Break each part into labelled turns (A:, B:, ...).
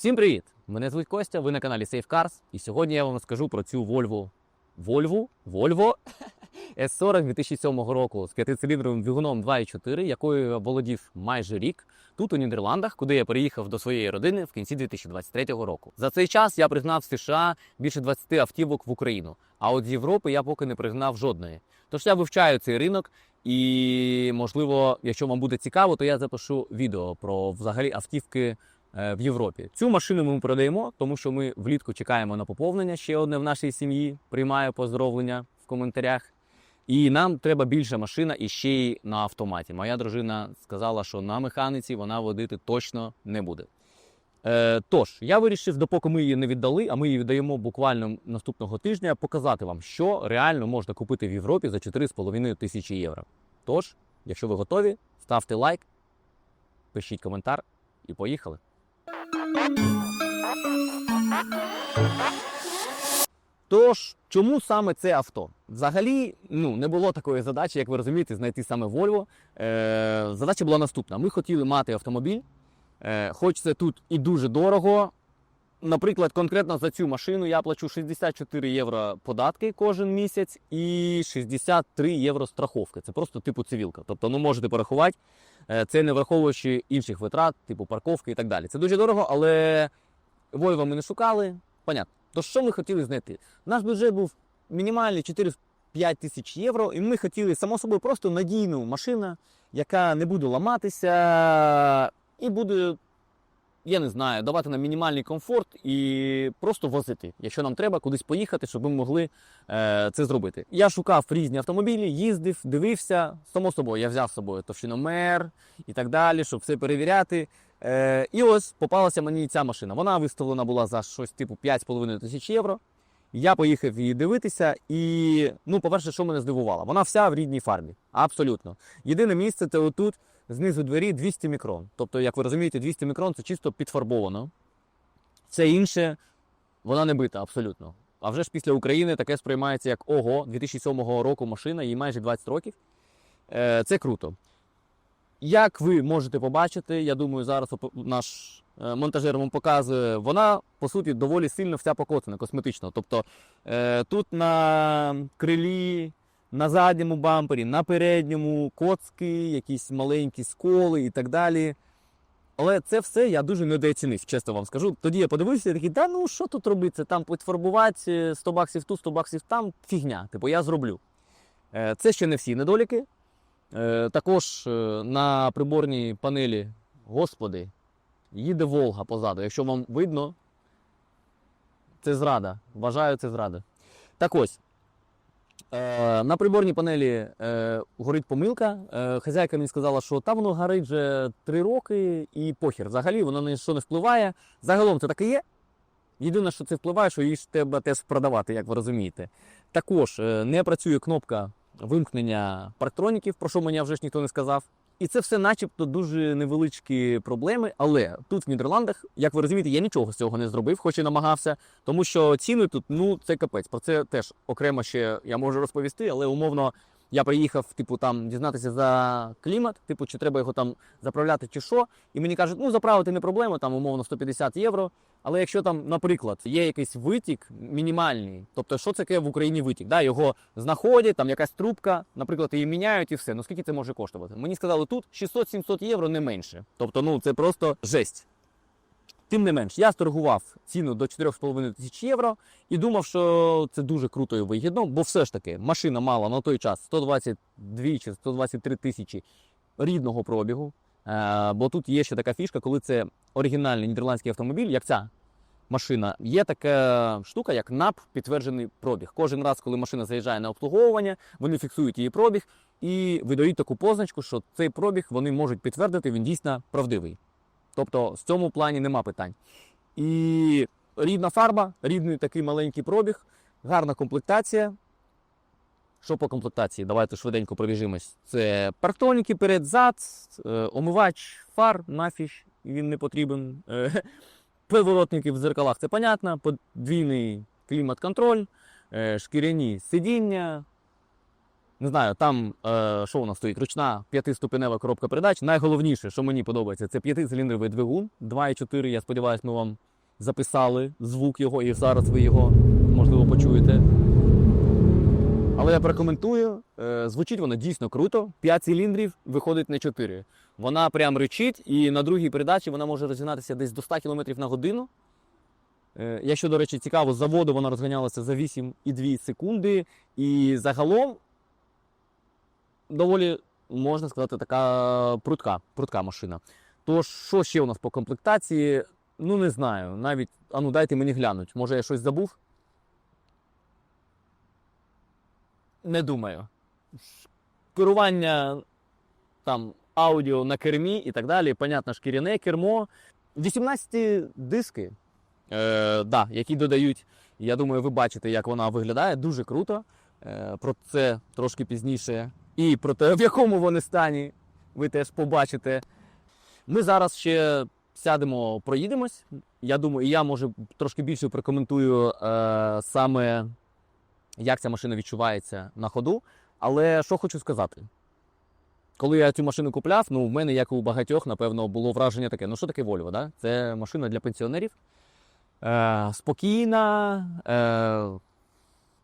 A: Всім привіт! Мене звуть Костя, ви на каналі Safe Cars, і сьогодні я вам розкажу про цю Volvo. Volvo? Volvo S40 2007 року з п'ятициліндровим двигуном 2.4, якою я володів майже рік тут у Нідерландах, куди я переїхав до своєї родини в кінці 2023 року. За цей час я пригнав з США більше 20 автівок в Україну, а от з Європи я поки не пригнав жодної. Тож я вивчаю цей ринок. І можливо, якщо вам буде цікаво, то я запишу відео про взагалі автівки в Європі. Цю машину ми продаємо, тому що ми влітку чекаємо на поповнення. Ще одне в нашій сім'ї. Приймаю поздоровлення в коментарях. І нам треба більша машина і ще й на автоматі. Моя дружина сказала, що на механіці вона водити точно не буде. Е, тож, я вирішив, допоки ми її не віддали, а ми її віддаємо буквально наступного тижня, показати вам, що реально можна купити в Європі за 4,5 тисячі євро. Тож, якщо ви готові, ставте лайк, пишіть коментар і поїхали. Тож, чому саме це авто? Взагалі, ну не було такої задачі, як ви розумієте, знайти саме Volvo. Е, задача була наступна: ми хотіли мати автомобіль, е, хоч це тут і дуже дорого. Наприклад, конкретно за цю машину я плачу 64 євро податки кожен місяць і 63 євро страховки. Це просто типу цивілка. Тобто, ну можете порахувати, е, це не враховуючи інших витрат, типу парковки і так далі. Це дуже дорого, але Volvo ми не шукали. Понятно. То що ми хотіли знайти? Наш бюджет був мінімальний 4-5 тисяч євро, і ми хотіли, само собою, просто надійну машину, яка не буде ламатися і буде, я не знаю, давати нам мінімальний комфорт і просто возити, якщо нам треба кудись поїхати, щоб ми могли е, це зробити. Я шукав різні автомобілі, їздив, дивився. Само собою, я взяв з собою товщиномер і так далі, щоб все перевіряти. Е, і ось попалася мені ця машина. Вона виставлена була за щось типу 5,5 тисяч євро. Я поїхав її дивитися, і ну, по-перше, що мене здивувало, вона вся в рідній фарбі. Абсолютно. Єдине місце це отут, знизу двері 200 мікрон. Тобто, як ви розумієте, 200 мікрон це чисто підфарбовано. Все інше, вона не бита абсолютно. А вже ж після України таке сприймається як ого, 2007 року машина, їй майже 20 років. Е, це круто. Як ви можете побачити, я думаю, зараз наш е, монтажер вам показує, вона по суті доволі сильно вся покоцана косметично. Тобто е, тут на крилі, на задньому бампері, на передньому коцки, якісь маленькі сколи і так далі. Але це все я дуже недооцінив, чесно вам скажу. Тоді я подивився і такий, да ну що тут робиться? Там підфарбувати 100 баксів тут, 100 баксів там, фігня. Типу я зроблю. Е, Це ще не всі недоліки. Е, Також е, на приборній панелі, господи, їде Волга позаду. Якщо вам видно, це зрада. Вважаю, це зрада. Так ось. Е, на приборній панелі е, горить помилка. Е, хазяйка мені сказала, що там воно горить вже 3 роки і похір. Взагалі воно на що не впливає. Загалом це так і є. Єдине, що це впливає, що її ж треба теж продавати, як ви розумієте. Також не працює кнопка вимкнення парктроніків, про що мені вже ж ніхто не сказав. І це все, начебто, дуже невеличкі проблеми. Але тут в Нідерландах, як ви розумієте, я нічого з цього не зробив, хоч і намагався. Тому що ціни тут, ну, це капець. Про це теж окремо ще я можу розповісти, але умовно. Я приїхав, типу, там дізнатися за клімат, типу, чи треба його там заправляти, чи що. І мені кажуть, ну заправити не проблема, там умовно 150 євро. Але якщо там, наприклад, є якийсь витік мінімальний, тобто що це таке в Україні витік? Да, його знаходять, там якась трубка, наприклад, її міняють і все. Ну скільки це може коштувати? Мені сказали, тут 600-700 євро не менше. Тобто, ну це просто жесть. Тим не менш, я сторгував ціну до 4,5 тисяч євро і думав, що це дуже круто і вигідно, бо все ж таки машина мала на той час 122 чи 123 тисячі рідного пробігу. Е, бо тут є ще така фішка, коли це оригінальний нідерландський автомобіль, як ця машина, є така штука, як НАП підтверджений пробіг. Кожен раз, коли машина заїжджає на обслуговування, вони фіксують її пробіг і видають таку позначку, що цей пробіг вони можуть підтвердити, він дійсно правдивий. Тобто в цьому плані нема питань. І рідна фарба, рідний такий маленький пробіг, гарна комплектація. Що по комплектації? Давайте швиденько пробіжимось. Це парктроніки перед зад, е, омивач фар, нафіж, він не потрібен. Поворотники в зеркалах, це понятно. Подвійний клімат-контроль, е, шкіряні сидіння. Не знаю, там е, що у нас стоїть? Ручна п'ятиступенева коробка передач. Найголовніше, що мені подобається, це п'ятициліндровий двигун 2,4. Я сподіваюся, ми вам записали звук його, і зараз ви його можливо почуєте. Але я прокоментую, е, звучить воно дійсно круто. 5 циліндрів виходить на 4. Вона прям речить, і на другій передачі вона може розігнатися десь до 100 км на годину. Е, Якщо, до речі, цікаво, заводу вона розганялася за 8,2 секунди. І загалом доволі, можна сказати, така прутка, прутка машина. Тож, що ще у нас по комплектації? Ну, не знаю. Навіть, а ну дайте мені глянуть. Може, я щось забув? Не думаю. Керування там аудіо на кермі і так далі. Понятно, шкіряне кермо. 18 диски, е, да, які додають. Я думаю, ви бачите, як вона виглядає. Дуже круто. Е, про це трошки пізніше. І про те, в якому вони стані, ви теж побачите. Ми зараз ще сядемо, проїдемось. Я думаю, і я може трошки більше прокоментую е, саме, як ця машина відчувається на ходу. Але що хочу сказати. Коли я цю машину купляв, ну в мене, як у багатьох, напевно, було враження таке: ну що таке Volvo? Да? Це машина для пенсіонерів. Е, спокійна, е,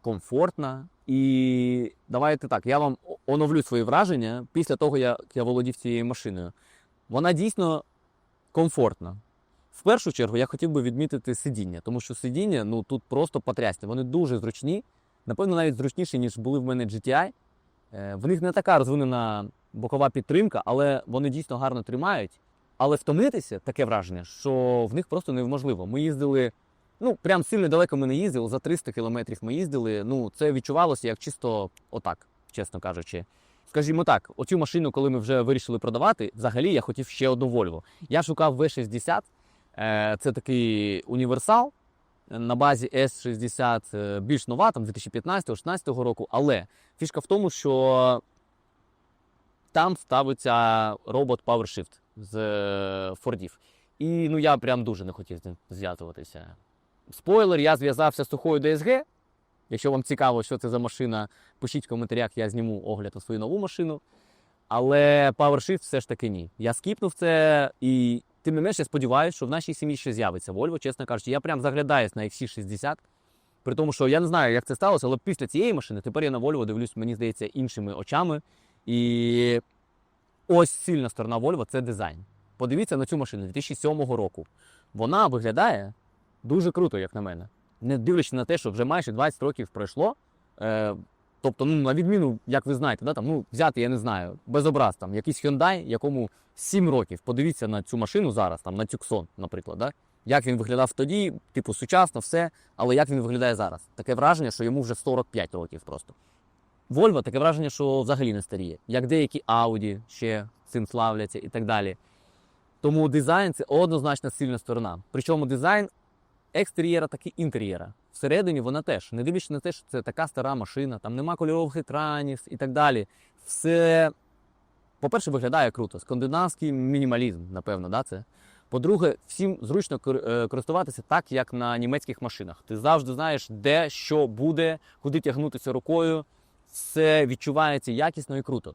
A: комфортна. І давайте так, я вам оновлю свої враження після того, як я володів цією машиною. Вона дійсно комфортна. В першу чергу я хотів би відмітити сидіння, тому що сидіння ну, тут просто потрясні. Вони дуже зручні, напевно, навіть зручніші, ніж були в мене GTI. Е, В них не така розвинена бокова підтримка, але вони дійсно гарно тримають. Але втомитися таке враження, що в них просто неможливо. Ми їздили, ну прям сильно далеко ми не їздили, за 300 кілометрів ми їздили. Ну, це відчувалося як чисто отак, чесно кажучи. Скажімо так, оцю машину, коли ми вже вирішили продавати, взагалі я хотів ще одну Volvo. Я шукав V60, е, це такий універсал на базі S60, е, більш нова, там 2015-2016 року. Але фішка в тому, що там ставиться робот PowerShift з е, Фордів. І ну я прям дуже не хотів з ним зв'язуватися. Спойлер, я зв'язався з сухою DSG. Якщо вам цікаво, що це за машина, пишіть в коментарях, я зніму огляд на свою нову машину. Але PowerShift все ж таки ні. Я скіпнув це і тим не менш, я сподіваюся, що в нашій сім'ї ще з'явиться Volvo, чесно кажучи. Я прям заглядаюсь на XC60. При тому, що я не знаю, як це сталося, але після цієї машини тепер я на Volvo дивлюсь, мені здається, іншими очами. І ось сильна сторона Volvo це дизайн. Подивіться на цю машину 2007 року. Вона виглядає дуже круто, як на мене. Не дивлячись на те, що вже майже 20 років пройшло. Е, тобто, ну, на відміну, як ви знаєте, да, там, ну, взяти, я не знаю, без образ, там, якийсь Hyundai, якому 7 років. Подивіться на цю машину зараз, там, на Tucson, наприклад. Да? Як він виглядав тоді, типу, сучасно, все, але як він виглядає зараз? Таке враження, що йому вже 45 років просто. Volvo таке враження, що взагалі не старіє, як деякі Audi ще цим славляться і так далі. Тому дизайн це однозначно сильна сторона. Причому дизайн екстер'єра, так і інтер'єра. Всередині вона теж, не дивлячись на те, що це така стара машина, там нема кольорових екранів і так далі. Все, по-перше, виглядає круто. Скандинавський мінімалізм, напевно, да, це. По-друге, всім зручно е, користуватися так, як на німецьких машинах. Ти завжди знаєш, де що буде, куди тягнутися рукою. Все відчувається якісно і круто.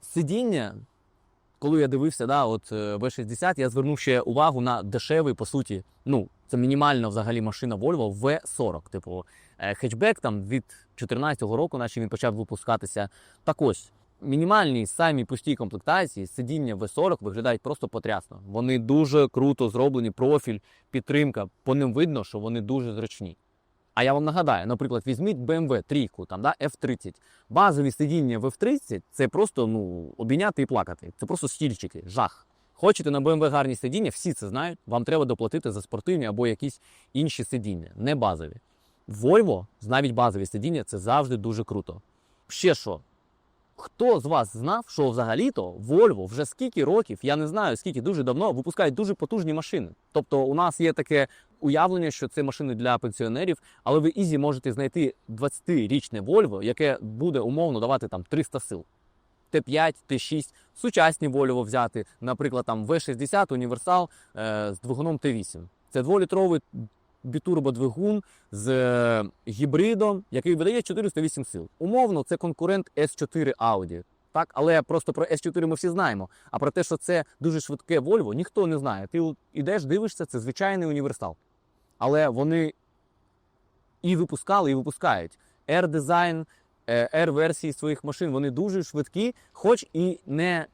A: Сидіння, коли я дивився, да, от е, V60, я звернув ще увагу на дешевий, по суті, ну, це мінімальна взагалі машина Volvo V40. Типу, е, хетчбек там від 2014 року, наче він почав випускатися. Так ось, мінімальні самі пусті комплектації, сидіння V40 виглядають просто потрясно. Вони дуже круто зроблені, профіль, підтримка. По ним видно, що вони дуже зручні. А я вам нагадаю, наприклад, візьміть BMW трійку, там, да, F30. Базові сидіння в F30 це просто ну, обійняти і плакати. Це просто стільчики, жах. Хочете на BMW гарні сидіння, всі це знають. Вам треба доплатити за спортивні або якісь інші сидіння, не базові. Volvo, навіть базові сидіння, це завжди дуже круто. Ще що? Хто з вас знав, що взагалі-то Volvo вже скільки років, я не знаю скільки дуже давно випускають дуже потужні машини. Тобто, у нас є таке уявлення, що це машини для пенсіонерів, але ви ізі можете знайти 20-річне Volvo, яке буде умовно давати там 300 сил. Т5, Т6, сучасні Volvo взяти, наприклад, там V60 універсал е, з двигуном Т8. Це дволітровий бітурбодвигун з е, гібридом, який видає 408 сил. Умовно, це конкурент S4 Audi. Так, але просто про S4 ми всі знаємо. А про те, що це дуже швидке Volvo, ніхто не знає. Ти от ідеш, дивишся, це звичайний універсал. Але вони і випускали, і випускають. R-дизайн, е, R-версії своїх машин, вони дуже швидкі, хоч і не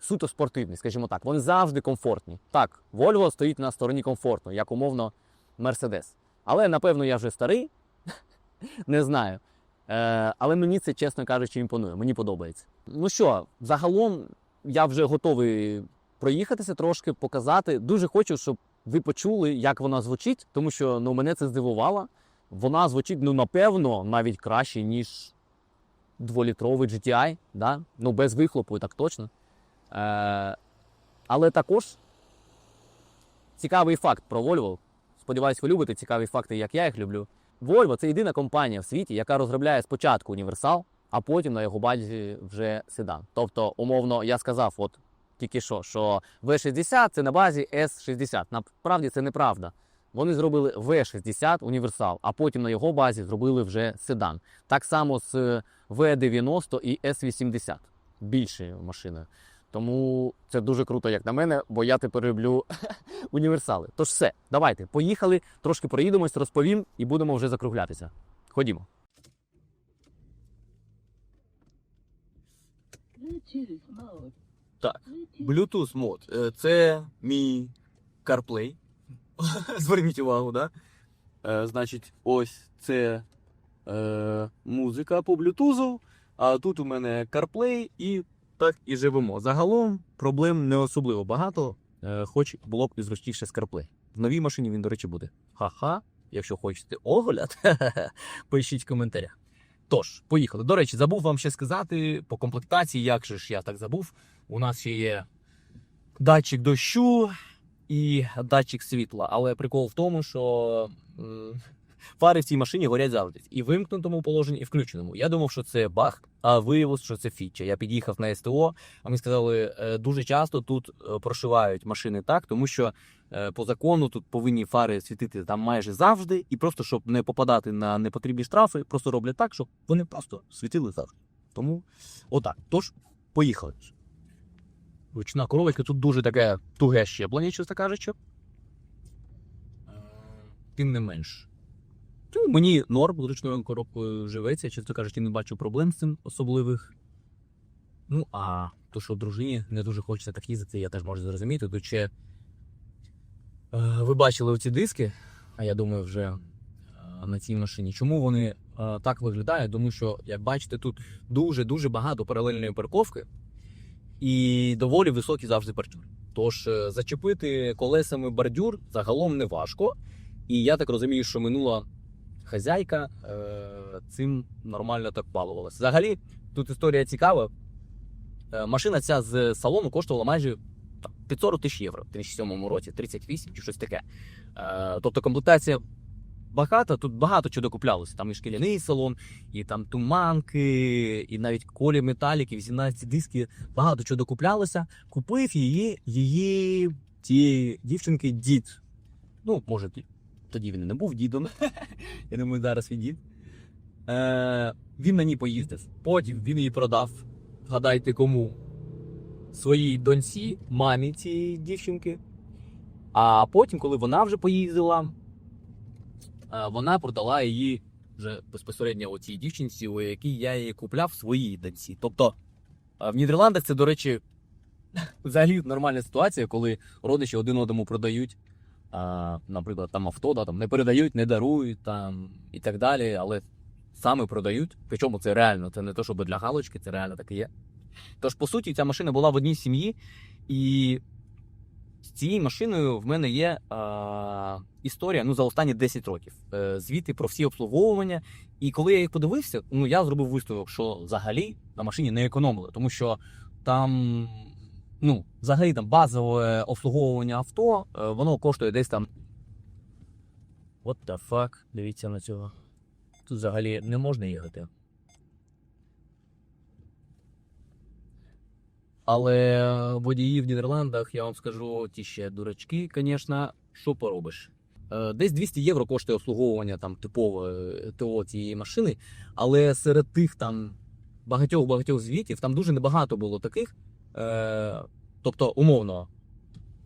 A: суто спортивні, скажімо так. Вони завжди комфортні. Так, Volvo стоїть на стороні комфорту, як умовно Mercedes. Але напевно я вже старий, не знаю. Е, але мені це, чесно кажучи, імпонує. Мені подобається. Ну що, загалом я вже готовий проїхатися трошки, показати. Дуже хочу, щоб ви почули, як вона звучить, тому що ну, мене це здивувало. Вона звучить, ну, напевно, навіть краще, ніж дволітровий GTI, да? ну, без вихлопу, так точно. Е, але також цікавий факт про Volvo. Сподіваюсь, ви любите цікаві факти, як я їх люблю. Volvo це єдина компанія в світі, яка розробляє спочатку універсал, а потім на його базі вже седан. Тобто, умовно, я сказав, от тільки що, що V60 це на базі S60. Насправді це неправда. Вони зробили V60 універсал, а потім на його базі зробили вже седан. Так само з V90 і S80 більшою машиною. Тому це дуже круто, як на мене, бо я тепер люблю універсали. Тож все, давайте, поїхали, трошки проїдемось, розповім і будемо вже закруглятися. Ходімо. Так.
B: Bluetooth
A: мод. Е, Це мій CarPlay. Зверніть увагу, да? Е, Значить, ось це е, музика по Bluetooth, а тут у мене CarPlay і так і живемо. Загалом проблем не особливо багато, е, хоч було б і зручніше CarPlay. В новій машині він, до речі, буде. Ха-ха, якщо хочете огляд, пишіть в коментарях. Тож, поїхали. До речі, забув вам ще сказати по комплектації, як же ж я так забув. У нас ще є датчик дощу і датчик світла. Але прикол в тому, що фари в цій машині горять завжди. І в вимкнутому положенні, і включеному. Я думав, що це баг, а виявилось, що це фіча. Я під'їхав на СТО, а мені сказали, е, дуже часто тут е, прошивають машини так, тому що е, по закону тут повинні фари світити там майже завжди, і просто щоб не попадати на непотрібні штрафи, просто роблять так, щоб вони просто світили завжди. Тому отак. Тож, поїхали. Ручна коробочка тут дуже таке туге щеплення, чесно кажучи. Тим не менш. Ну, мені норм ручною коробкою живеться, чесно кажучи, не бачу проблем з цим особливих. Ну, а то, що дружині не дуже хочеться так їздити, я теж можу зрозуміти. Тут ще е, ви бачили оці диски, а я думаю, вже на цій машині. Чому вони е, так виглядають? Тому що, як бачите, тут дуже-дуже багато паралельної парковки і доволі високий завжди бордюр. Тож е, зачепити колесами бордюр загалом не важко. І я так розумію, що минула хазяйка е, цим нормально так балувалася. Взагалі, тут історія цікава. Е, машина ця з салону коштувала майже там, 540 тисяч євро в 2007 році, 38 чи щось таке. Е, тобто комплектація багата, тут багато чого докуплялося. Там і шкіряний салон, і там туманки, і навіть колі металіки, 18 диски, багато чого докуплялося. Купив її, її тієї дівчинки дід. Ну, може, тоді він не був дідом. Я думаю, зараз він дід. Е, він на ній поїздив. Потім він її продав. Гадайте кому? Своїй доньці, мамі цієї дівчинки. А потім, коли вона вже поїздила, е, вона продала її вже безпосередньо у цій дівчинці, у якій я її купляв своїй доньці. Тобто е, в Нідерландах це, до речі, взагалі нормальна ситуація, коли родичі один одному продають, а, наприклад, там авто, да, там не передають, не дарують там і так далі, але саме продають. Причому це реально, це не то, щоб для галочки, це реально так і є. Тож, по суті, ця машина була в одній сім'ї, і з цією машиною в мене є а, історія ну, за останні 10 років. Е, звіти про всі обслуговування. І коли я їх подивився, ну я зробив висновок, що взагалі на машині не економили, тому що там, ну, взагалі там базове обслуговування авто, е, воно коштує десь там. What the fuck? Дивіться на цього. Тут взагалі не можна їхати. Але водії в Нідерландах, я вам скажу, ті ще дурачки, звісно, що поробиш. Е, Десь 200 євро коштує обслуговування там типове ТО цієї машини, але серед тих там багатьох-багатьох звітів там дуже небагато було таких. Е, тобто, умовно,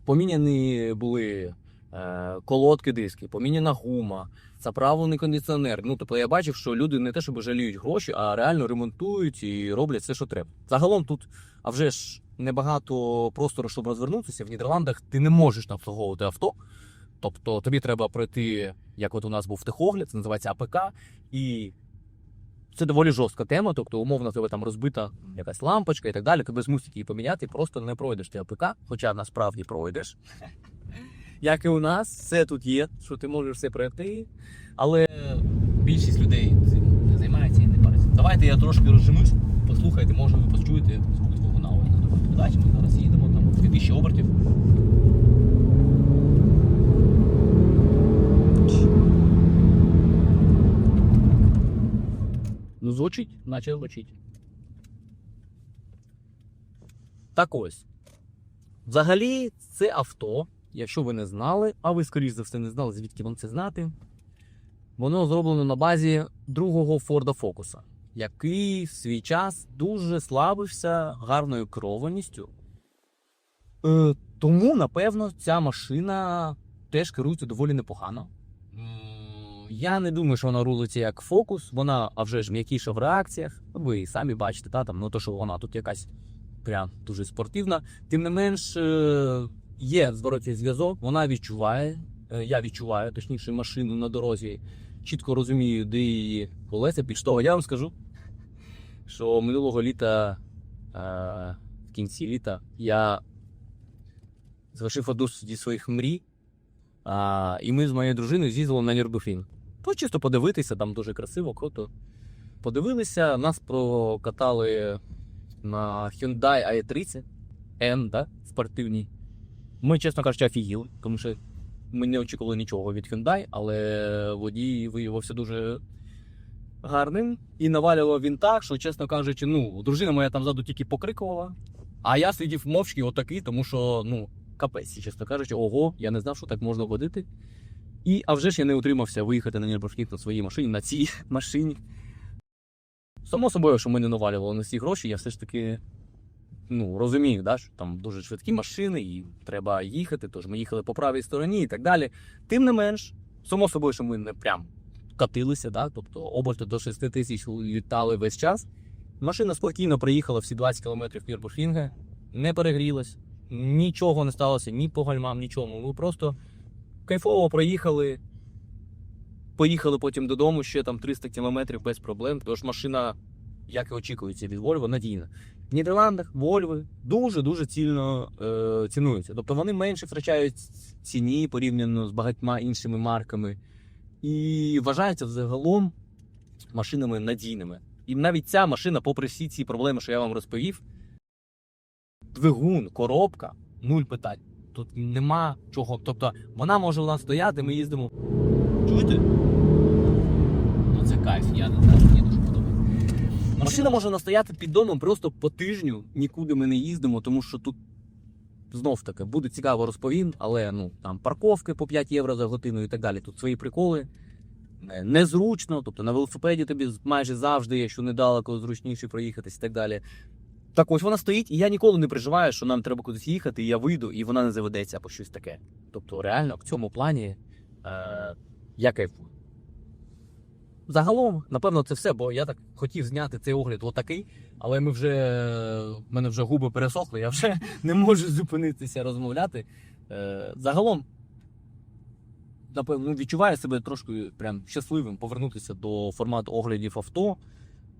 A: поміняні були е, колодки диски, поміняна гума, заправлений кондиціонер. Ну, тобто я бачив, що люди не те, щоб жаліють гроші, а реально ремонтують і роблять все, що треба. Загалом тут, а вже ж небагато простору, щоб розвернутися. В Нідерландах ти не можеш обслуговувати авто. Тобто тобі треба пройти, як от у нас був техогляд, це називається АПК, і це доволі жорстка тема. Тобто, умовно, в тебе там розбита якась лампочка і так далі. Тебе змусять її поміняти, просто не пройдеш ти АПК, хоча насправді пройдеш. Як і у нас, все тут є, що ти можеш все пройти. Але більшість людей цим не займається і не париться. Давайте я трошки розжимусь, послухайте, може ви почуєте звук двигуна. Ось на другій ми зараз їдемо, там 2000 обертів. Звучить, наче звучить. Так ось. Взагалі, це авто, якщо ви не знали, а ви, скоріш за все, не знали, звідки вам це знати. Воно зроблено на базі другого Форда Фокуса, який в свій час дуже славився гарною керованістю. Е, тому, напевно, ця машина теж керується доволі непогано. Я не думаю, що вона рулиться як фокус, вона а вже ж м'якіша в реакціях. Ви самі бачите, та, там, ну, то, що вона тут якась прям дуже спортивна. Тим не менш, е, є зворотній зв'язок, вона відчуває. е, Я відчуваю, точніше, машину на дорозі. Чітко розумію, де її колеса. Того, я вам скажу, що минулого літа, е, в кінці літа, я завершив одну зі своїх мрій. І ми з моєю дружиною з'їздили на Нюрбургрін. То чисто подивитися, там дуже красиво, круто. Подивилися, нас прокатали на Hyundai i30 N, да, спортивній. Ми, чесно кажучи, офігіли, тому що ми не очікували нічого від Hyundai, але водій виявився дуже гарним і навалював він так, що, чесно кажучи, ну, дружина моя там ззаду тільки покрикувала, а я сидів мовчки отакий, тому що, ну, капець, чесно кажучи, ого, я не знав, що так можна водити. І, а вже ж я не утримався виїхати на Нірбургрін на своїй машині, на цій машині. Само собою, що ми не навалювали на ці гроші, я все ж таки ну, розумію, да, що там дуже швидкі машини, і треба їхати, тож ми їхали по правій стороні і так далі. Тим не менш, само собою, що ми не прям катилися, да, тобто оберти до 6 тисяч літали весь час. Машина спокійно приїхала всі 20 км Нірбургрінга, не перегрілась, нічого не сталося, ні по гальмам, нічому. Ми просто кайфово проїхали. Поїхали потім додому ще там 300 кілометрів без проблем. Тож машина, як і очікується від Volvo, надійна. В Нідерландах Volvo дуже-дуже цільно е, цінуються. Тобто вони менше втрачають ціні порівняно з багатьма іншими марками. І вважаються взагалом машинами надійними. І навіть ця машина, попри всі ці проблеми, що я вам розповів, двигун, коробка, нуль питань. Тут нема чого. Тобто вона може у нас стояти, ми їздимо. Чуєте? Ну це кайф, я не знаю, мені дуже подобається. Машина може настояти під домом просто по тижню, нікуди ми не їздимо, тому що тут знов таки буде цікаво розповім, але ну там парковки по 5 євро за годину і так далі. Тут свої приколи. Е, Незручно, тобто на велосипеді тобі майже завжди, якщо недалеко, зручніше проїхатись і так далі. Так ось вона стоїть, і я ніколи не переживаю, що нам треба кудись їхати, і я вийду, і вона не заведеться або щось таке. Тобто, реально, в цьому плані е, я кайфую. Загалом, напевно, це все, бо я так хотів зняти цей огляд отакий, але ми вже, в мене вже губи пересохли, я вже не можу зупинитися розмовляти. Е, загалом, напевно, ну, відчуваю себе трошки прям щасливим повернутися до формату оглядів авто.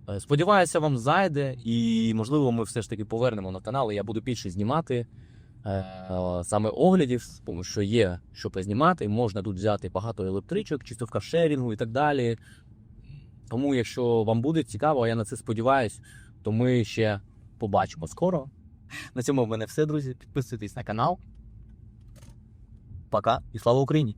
A: Е, Сподіваюся, вам зайде, і можливо, ми все ж таки повернемо на канал. і Я буду більше знімати е, саме оглядів, тому що є що познімати. Можна тут взяти багато електричок, чисто в і так далі. Тому, якщо вам буде цікаво, а я на це сподіваюсь, то ми ще побачимо скоро. На цьому в мене все, друзі. Підписуйтесь на канал. Пока і слава Україні!